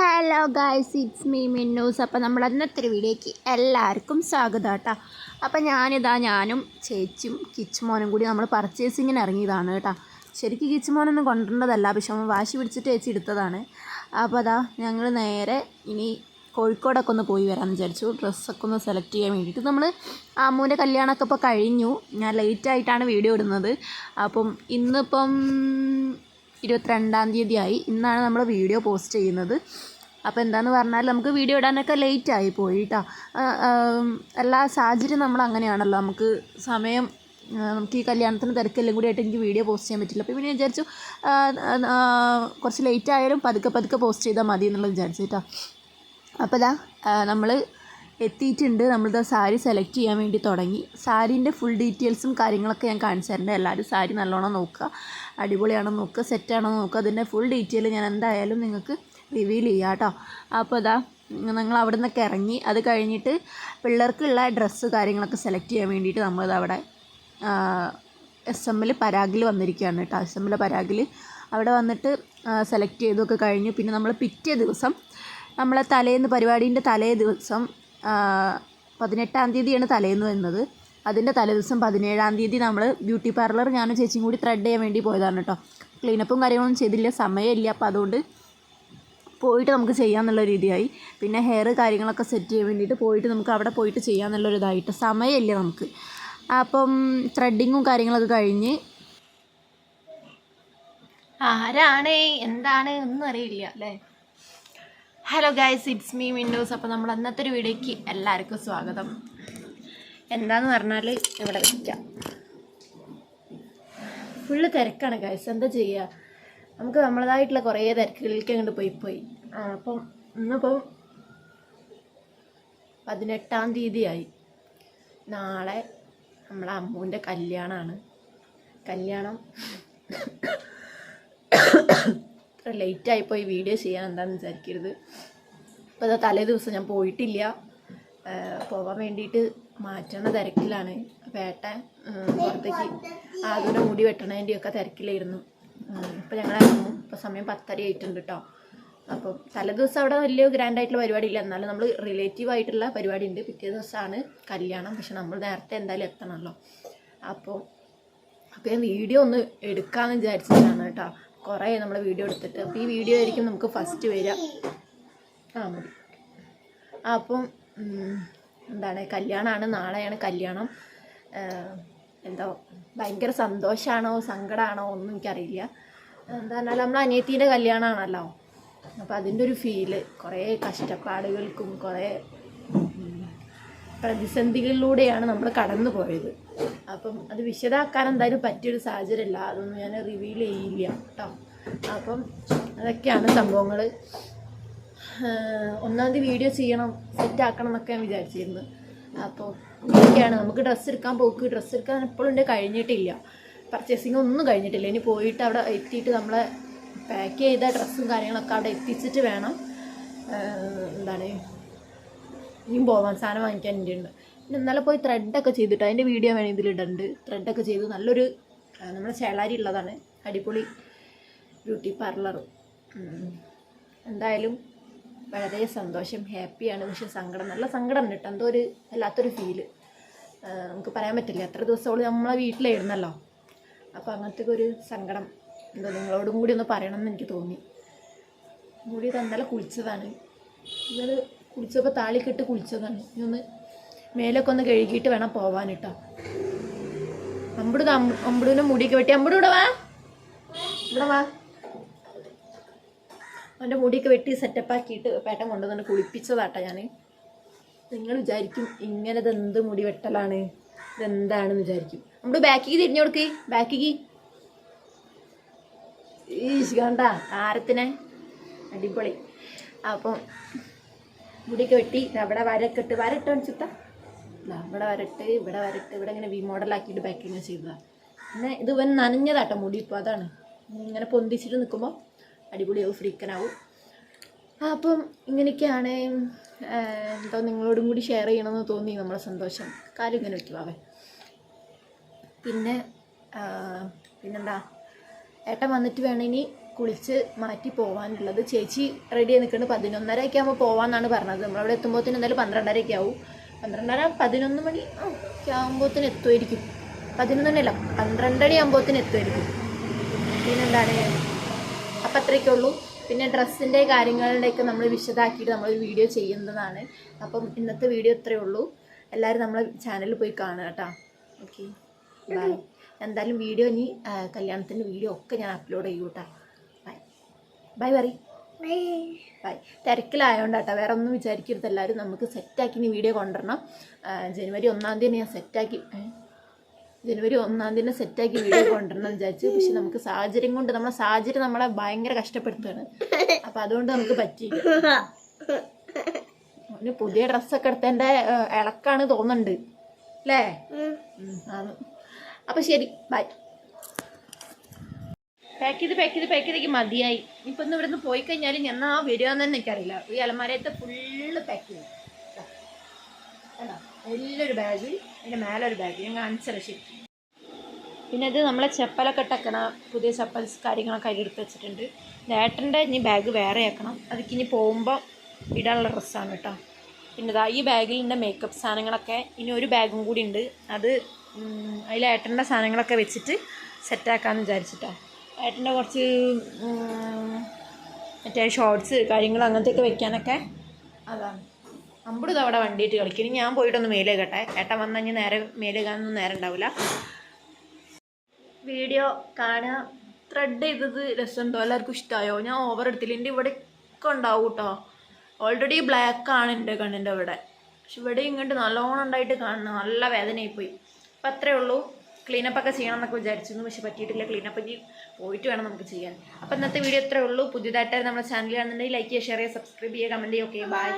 Hello guys it's me Minnus അപ്പോൾ നമ്മൾ അന്നത്തെ വീഡിയോയ്ക്ക് എല്ലാവർക്കും സ്വാഗതം കേട്ടോ. അപ്പോൾ ഞാനിതാ ഞാനും ചേച്ചിയും കിച്ചുമോനും കൂടി നമ്മൾ പർച്ചേസിങ്ങിന് ഇറങ്ങിയതാണ് കേട്ടോ. ശരിക്കും കിച്ചുമോനൊന്നും കൊണ്ടുവരേണ്ടതല്ല. പക്ഷെ നമ്മൾ വാശി പിടിച്ചിട്ട് ചേച്ചി എടുത്തതാണ്. അപ്പോൾ അതാ ഞങ്ങൾ നേരെ ഇനി കോഴിക്കോടൊക്കെ ഒന്ന് പോയി വരാമെന്ന് വിചാരിച്ചു. ഡ്രസ്സൊക്കെ ഒന്ന് സെലക്ട് ചെയ്യാൻ വേണ്ടിയിട്ട് നമ്മൾ അമ്മൂന്റെ കല്യാണമൊക്കെ ഇപ്പോൾ കഴിഞ്ഞു. ഞാൻ ലേറ്റായിട്ടാണ് വീഡിയോ ഇടുന്നത്. അപ്പം ഇന്നിപ്പം ഇരുപത്തിരണ്ടാം തീയതി ആയി ഇന്നാണ് നമ്മൾ വീഡിയോ പോസ്റ്റ് ചെയ്യുന്നത്. അപ്പോൾ എന്താണെന്ന് പറഞ്ഞാൽ നമുക്ക് വീഡിയോ ഇടാനൊക്കെ ലേറ്റ് ആയി പോയി കേട്ടോ എല്ലാ സാഹചര്യം നമ്മൾ അങ്ങനെയാണല്ലോ. നമുക്ക് സമയം നമുക്ക് ഈ കല്യാണത്തിന് തിരക്കെല്ലാം കൂടി ആയിട്ട് എനിക്ക് വീഡിയോ പോസ്റ്റ് ചെയ്യാൻ പറ്റില്ല. അപ്പോൾ പിന്നെ വിചാരിച്ചു കുറച്ച് ലേറ്റ് ആയാലും പതുക്കെ പതുക്കെ പോസ്റ്റ് ചെയ്താൽ മതി എന്നുള്ളത് വിചാരിച്ചു കേട്ടോ അപ്പോൾ ഇതാ നമ്മൾ എത്തിയിട്ടുണ്ട്. നമ്മളിതാ സാരി സെലക്ട് ചെയ്യാൻ വേണ്ടി തുടങ്ങി. സാരീന്റെ ഫുൾ ഡീറ്റെയിൽസും കാര്യങ്ങളൊക്കെ ഞാൻ കാണിച്ചു തരേണ്ടത് എല്ലാവരും സാരി നല്ലോണം നോക്കുക. അടിപൊളിയാണോ നോക്കുക. സെറ്റാണോ നോക്കുക. അതിന്റെ ഫുൾ ഡീറ്റെയിൽ ഞാൻ എന്തായാലും നിങ്ങൾക്ക് റിവീൽ ചെയ്യാം കേട്ടോ അപ്പോൾ ഇതാ ഞങ്ങൾ അവിടെ നിന്നൊക്കെ ഇറങ്ങി. അത് കഴിഞ്ഞിട്ട് പിള്ളേർക്കുള്ള ഡ്രസ്സ് കാര്യങ്ങളൊക്കെ സെലക്ട് ചെയ്യാൻ വേണ്ടിയിട്ട് നമ്മളിത് അവിടെ എസ് എമ്മിൽ പരാഗിൽ വന്നിരിക്കുകയാണ് കേട്ടോ എസ് എമ്മിലെ പരാഗിൽ അവിടെ വന്നിട്ട് സെലക്ട് ചെയ്തൊക്കെ കഴിഞ്ഞു. പിന്നെ നമ്മൾ പിറ്റേ ദിവസം നമ്മളെ തലേന്ന് പരിപാടീന്റെ തലേ ദിവസം പതിനെട്ടാം തീയതിയാണ് തലേന്ന് വരുന്നത്. അതിന്റെ തലേ ദിവസം പതിനേഴാം തീയതി നമ്മൾ ബ്യൂട്ടി പാർലർ ഞാനും ചേച്ചിയും കൂടി ത്രെഡ് ചെയ്യാൻ വേണ്ടി പോയതാണ് കേട്ടോ. ക്ലീനപ്പും കാര്യങ്ങളൊന്നും ചെയ്തില്ല സമയമില്ല. അപ്പോൾ അതുകൊണ്ട് പോയിട്ട് നമുക്ക് ചെയ്യാമെന്നുള്ള രീതിയായി. പിന്നെ ഹെയർ കാര്യങ്ങളൊക്കെ സെറ്റ് ചെയ്യാൻ വേണ്ടിയിട്ട് പോയിട്ട് നമുക്ക് അവിടെ പോയിട്ട് ചെയ്യാമെന്നുള്ളൊരു ഇതായിട്ട്. സമയമില്ല നമുക്ക്. അപ്പം ത്രെഡിങ്ങും കാര്യങ്ങളൊക്കെ കഴിഞ്ഞ് ആരാണ്? എന്താണ്? ഒന്നും അറിയില്ല അല്ലേ? Hello guys it's me Windows അപ്പോൾ നമ്മൾ അന്നത്തെ ഒരു വീഡിയോയ്ക്ക് എല്ലാവർക്കും സ്വാഗതം. എന്താന്ന് പറഞ്ഞാൽ ഇവിടെ വയ്ക്കാം ഫുള്ള് തിരക്കാണ് ഗൈസ് എന്താ ചെയ്യുക നമുക്ക് നമ്മളതായിട്ടുള്ള കുറേ തിരക്കുകളിലേക്ക് അങ്ങോട്ട് പോയി പോയി. അപ്പം ഇന്നിപ്പം പതിനെട്ടാം തീയതിയായി. നാളെ നമ്മളെ അമ്മൂന്റെ കല്യാണമാണ് കല്യാണം ഇത്ര ലേറ്റായി പോയി വീഡിയോ ചെയ്യാൻ എന്താണെന്ന് വിചാരിക്കരുത്. അപ്പോൾ അതാ തലേ ദിവസം ഞാൻ പോയിട്ടില്ല. പോകാൻ വേണ്ടിയിട്ട് മാറ്റണ തിരക്കിലാണ്. വേട്ട പുറത്തേക്ക് ആദ്യം മുടി വെട്ടണേന്റെയൊക്കെ തിരക്കിലായിരുന്നു. ഇപ്പോൾ ഞങ്ങൾ ഇറങ്ങും. ഇപ്പോൾ സമയം പത്തര ആയിട്ടുണ്ട് കേട്ടോ അപ്പം തലേ ദിവസം അവിടെ വലിയ ഗ്രാൻഡ് ആയിട്ടുള്ള പരിപാടി ഇല്ല എന്നാലും നമ്മൾ റിലേറ്റീവ് ആയിട്ടുള്ള പരിപാടി ഉണ്ട് പിറ്റേ ദിവസമാണ് കല്യാണം. പക്ഷെ നമ്മൾ നേരത്തെ എന്തായാലും എത്തണമല്ലോ അപ്പോൾ അപ്പോൾ ഞാൻ വീഡിയോ ഒന്ന് എടുക്കാമെന്ന് വിചാരിച്ചിട്ടാണ് കേട്ടോ കുറേ നമ്മൾ വീഡിയോ എടുത്തിട്ട്. അപ്പോൾ ഈ വീഡിയോ ആയിരിക്കും നമുക്ക് ഫസ്റ്റ് വരിക. ആ മതി. അപ്പം എന്താണ് കല്യാണമാണ് നാളെയാണ് കല്യാണം. എന്തോ ഭയങ്കര സന്തോഷമാണോ സങ്കടമാണോ ഒന്നും എനിക്കറിയില്ല. എന്താ പറഞ്ഞാൽ നമ്മൾ അനിയത്തീന്റെ കല്യാണമാണല്ലോ അപ്പോൾ അതിന്റെ ഒരു ഫീൽ കുറേ കഷ്ടപ്പാടുകൾക്കും കുറേ പ്രതിസന്ധികളിലൂടെയാണ് നമ്മൾ കടന്നു പോയത്. അപ്പം അത് വിശദമാക്കാൻ എന്തായാലും പറ്റിയൊരു സാഹചര്യമല്ല. അതൊന്നും ഞാൻ റിവീൽ ചെയ്യില്ല കേട്ടോ. അപ്പം അതൊക്കെയാണ് സംഭവങ്ങൾ ഒന്നാം തീയതി വീഡിയോ ചെയ്യണം സെറ്റ് ആക്കണം എന്നൊക്കെ ഞാൻ വിചാരിച്ചിരുന്നു. അപ്പോൾ ഇതൊക്കെയാണ് നമുക്ക് ഡ്രസ്സ് എടുക്കാൻ പോക്ക്. ഡ്രസ്സ് എടുക്കാൻ എപ്പോഴും കഴിഞ്ഞിട്ടില്ല. പർച്ചേസിങ് ഒന്നും കഴിഞ്ഞിട്ടില്ല. ഇനി പോയിട്ട് അവിടെ എത്തിയിട്ട് നമ്മളെ പാക്ക് ചെയ്ത ഡ്രസ്സും കാര്യങ്ങളൊക്കെ അവിടെ എത്തിച്ചിട്ട് വേണം. എന്താണ് ഇനിയും പോവാൻ സാധനം വാങ്ങിക്കാൻ എന്റെ ഉണ്ട് പിന്നെ ഇന്നലെ പോയി ത്രെഡൊക്കെ ചെയ്തിട്ട് അതിന്റെ വീഡിയോ വേണമെങ്കിൽ ഇതിലിടുന്നുണ്ട് ത്രെഡൊക്കെ ചെയ്ത് നല്ലൊരു നമ്മുടെ ചേളാരി ഉള്ളതാണ്. അടിപൊളി ബ്യൂട്ടി പാർലർ എന്തായാലും വളരെ സന്തോഷം ഹാപ്പിയാണ്. പക്ഷെ സങ്കടം നല്ല സങ്കടം ഉണ്ട് കേട്ടോ. എന്തോ ഒരു വല്ലാത്തൊരു ഫീൽ നമുക്ക് പറയാൻ പറ്റില്ല. എത്ര ദിവസത്തോളം നമ്മളെ വീട്ടിലായിരുന്നല്ലോ. അപ്പോൾ അങ്ങനത്തെ ഒരു സങ്കടം എന്തോ നിങ്ങളോടും കൂടി ഒന്ന് പറയണം എന്ന് എനിക്ക് തോന്നി. മുടി ഇന്നലെ കുളിച്ചതാണ്. ഇന്നലെ കുളിച്ചപ്പോൾ താളിക്കിട്ട് കുളിച്ചതാണ്. ഇനി ഒന്ന് മേലൊക്കെ ഒന്ന് കഴുകിയിട്ട് വേണം പോവാൻ കേട്ടോ. അമ്പിടുന്ന അമ്പിടുന്ന മുടിയൊക്കെ വെട്ടി. അമ്പട് ഇവിടെ വാ. ഇവിടെ വാ. അവന്റെ മുടിയൊക്കെ വെട്ടി സെറ്റപ്പ് ആക്കിയിട്ട് പേട്ടൻ കൊണ്ടുവന്നിട്ട് കുളിപ്പിച്ചതാട്ടോ ഞാൻ നിങ്ങൾ വിചാരിക്കും ഇങ്ങനെ ഇതെന്ത് മുടി വെട്ടലാണ് ഇതെന്താണെന്ന് വിചാരിക്കും. നമ്മൾ ബാക്കിക്ക് തിരിഞ്ഞു കൊടുക്ക് ബാക്കിക്ക്. ഈശ് ആരത്തിനെ അടിപൊളി. അപ്പം മുടിയൊക്കെ വെട്ടി അവിടെ വരക്കിട്ട് വരട്ട് കാണിച്ചിട്ടാ. ഇവിടെ വരട്ട് ഇവിടെ വരട്ട് ഇവിടെ ഇങ്ങനെ വി മോഡലാക്കിയിട്ട് ബാക്കിങ്ങനെ ചെയ്തതാണ് പിന്നെ ഇത് ഇവൻ നനഞ്ഞതാട്ടോ മുടി ഇപ്പോൾ അതാണ്. ഇങ്ങനെ പൊന്തിച്ചിട്ട് നിൽക്കുമ്പോൾ അടിപൊളിയാവും ഫ്രീക്കനാവും അപ്പം ഇങ്ങനെയൊക്കെയാണ് എന്തോ നിങ്ങളോടും കൂടി ഷെയർ ചെയ്യണമെന്ന് തോന്നി നമ്മളെ സന്തോഷം. കാര്യം ഇങ്ങനെ വെക്കുവാവേ പിന്നെ പിന്നെന്താ? ഏട്ടൻ വന്നിട്ട് വേണം ഇനി കുളിച്ച് മാറ്റി പോകാനുള്ളത് ചേച്ചി റെഡി ആയി നിൽക്കുന്നത് പതിനൊന്നരയൊക്കെ ആകുമ്പോൾ പോകാമെന്നാണ് പറഞ്ഞത്. നമ്മളവിടെ എത്തുമ്പോഴത്തേന് എന്തായാലും പന്ത്രണ്ടരയൊക്കെ ആവും. പന്ത്രണ്ടര പതിനൊന്ന് മണി ഒക്കെ ആകുമ്പോഴത്തേന് എത്തുമായിരിക്കും പതിനൊന്നല്ല പന്ത്രണ്ടര ആകുമ്പോഴത്തേന് എത്തുമായിരിക്കും പിന്നെന്താണ്? അപ്പം അത്രയൊക്കെ ഉള്ളൂ. പിന്നെ ഡ്രസ്സിന്റെ കാര്യങ്ങളുടെയൊക്കെ നമ്മൾ വിശദമാക്കിയിട്ട് നമ്മൾ വീഡിയോ ചെയ്യുന്നതാണ്. അപ്പം ഇന്നത്തെ വീഡിയോ ഇത്രയേ ഉള്ളൂ. എല്ലാവരും നമ്മളെ ചാനലിൽ പോയി കാണുക കേട്ടോ. ഓക്കെ ബൈ എന്തായാലും വീഡിയോ ഇനി കല്യാണത്തിന്റെ വീഡിയോ ഒക്കെ ഞാൻ അപ്ലോഡ് ചെയ്യൂ കേട്ടോ. ബൈ ബൈ പറയും ബൈ തിരക്കിലായതുകൊണ്ട് കേട്ടോ. വേറെ ഒന്നും വിചാരിക്കരുത്. എല്ലാവരും നമുക്ക് സെറ്റാക്കി ഇനി വീഡിയോ കൊണ്ടുവരണം. ജനുവരി ഒന്നാം തീയതി ഞാൻ സെറ്റാക്കി? ജനുവരി ഒന്നാം തീയതി സെറ്റാക്കി വീഡിയോ കൊണ്ടുവരണം വിചാരിച്ചു. പക്ഷെ നമുക്ക് സാഹചര്യം കൊണ്ട് നമ്മളെ സാഹചര്യം നമ്മളെ ഭയങ്കര കഷ്ടപ്പെടുത്തുകയാണ്. അപ്പം അതുകൊണ്ട് നമുക്ക് പറ്റി അവന് പുതിയ ഡ്രസ്സൊക്കെ എടുത്തതിന്റെ ഇളക്കാണ് തോന്നുന്നുണ്ട്. അല്ലേ? അപ്പൊ ശരി ബൈ പാക്ക് ചെയ്ത് പാക്ക് ചെയ്ത് പാക്ക് ചെയ്തേക്ക് മതിയായി. ഇപ്പം ഇന്ന് ഇവിടുന്ന് പോയി കഴിഞ്ഞാൽ ഞാൻ ആ വരുവാന്ന് തന്നെ എനിക്കറിയില്ല. ഈ അലമാരത്തെ ഫുള്ള് പാക്ക്. കണ്ടോ? വലിയൊരു ബാഗ് അതിന്റെ മേലെ ഒരു ബാഗ് കാണിച്ചല്ലോ ശരി. പിന്നെ ഇത് നമ്മളെ ചെപ്പലൊക്കെ ഇട്ടക്കണ പുതിയ ചപ്പൽസ് കാര്യങ്ങളൊക്കെ അതിൽ എടുത്ത് വെച്ചിട്ടുണ്ട്. ഏട്ടന്റെ ഇനി ബാഗ് വേറെ ആക്കണം. അതൊക്കെ ഇനി പോകുമ്പോൾ ഇടാനുള്ള ഡ്രസ്സാണ് കേട്ടോ. പിന്നെ ഇതാ ഈ ബാഗിൽ എന്റെ മേക്കപ്പ് സാധനങ്ങളൊക്കെ ഇനി ഒരു ബാഗും കൂടി ഉണ്ട്. അത് അതിൽ ഏട്ടന്റെ സാധനങ്ങളൊക്കെ വെച്ചിട്ട് സെറ്റാക്കാമെന്ന് വിചാരിച്ചിട്ടാണ് ഏട്ടന്റെ കുറച്ച് മറ്റേ ഷോർട്സ് കാര്യങ്ങൾ അങ്ങനത്തെയൊക്കെ വെക്കാനൊക്കെ അതാണ്. അമ്പത് അവിടെ വണ്ടിയിട്ട് കളിക്കും. ഇനി ഞാൻ പോയിട്ടൊന്ന് മേലെ കേട്ടെ. ഏട്ടൻ വന്നു കഴിഞ്ഞാൽ നേരെ മേലെ കാണാനൊന്നും നേരം ഉണ്ടാവില്ല വീഡിയോ കാണുക. ത്രെഡ് ചെയ്തത് രസമുണ്ടോ എല്ലാവർക്കും ഇഷ്ടമായോ ഞാൻ ഓവർ എടുത്തില്ല. എന്റെ ഇവിടെ ഒക്കെ ഉണ്ടാവും കേട്ടോ ഓൾറെഡി ബ്ലാക്ക് ആണ് എന്റെ കണ്ണിന്റെ ഇവിടെ പക്ഷെ ഇവിടെ ഇങ്ങോട്ട് നല്ലോണം ഉണ്ടായിട്ട് കാണുന്നു നല്ല വേദനയായിപ്പോയി. അപ്പം അത്രേ ഉള്ളൂ. ക്ലീനപ്പ് ഒക്കെ ചെയ്യണം എന്നൊക്കെ വിചാരിച്ചിരുന്നു. പക്ഷെ പറ്റിയിട്ടില്ല ക്ലീനപ്പ് ഇനി പോയിട്ട് വേണം നമുക്ക് ചെയ്യാൻ. അപ്പം ഇന്നത്തെ വീഡിയോ ഇത്രേ ഉള്ളൂ. പുതിയതായിട്ട് നമ്മുടെ ചാനൽ കാണുന്നുണ്ടെങ്കിൽ ലൈക്ക് ചെയ്യുക ഷെയർ ചെയ്യുക സബ്സ്ക്രൈബ് ചെയ്യുക കമന്റ് ചെയ്യുക. Okay bye